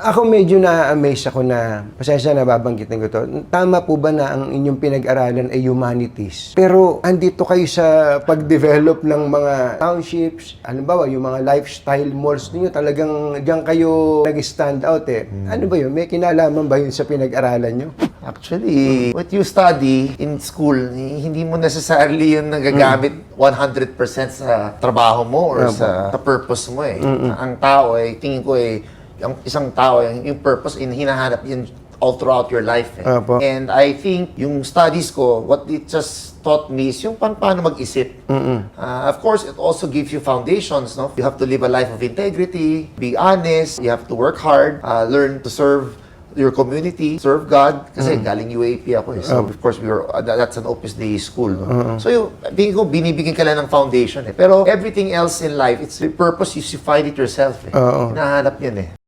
Ako medyo na-amaze ako na, pasensya na babanggitin ko to, tama po ba na ang inyong pinag-aralan ay humanities? Pero andito kayo sa pag-develop ng mga townships, halimbawa yung mga lifestyle malls ninyo, talagang diyan kayo nag-stand out eh. Ano ba yun? May kinalaman ba yun sa pinag-aralan nyo? Actually, what you study in school, hindi mo necessarily yun nagagamit 100% sa trabaho mo or sa, sa purpose mo eh. Ang tao eh, tingin ko eh, ang isang tao, eh, yung purpose, in, hinahanap yun all throughout your life. Eh. Apo. And I think yung studies ko, what it just taught me is yung pan paano mag-isip. Uh, of course, it also gives you foundations. No, You have to live a life of integrity, be honest, you have to work hard, uh, learn to serve your community, serve God. Kasi galing UAP ako eh. So, of course, we were, uh, that- that's an Opus Dei school. No? So, yung, tingin ko, binibigyan ka lang ng foundation eh. Pero everything else in life, it's the purpose you find it yourself eh. Hinahanap yun eh.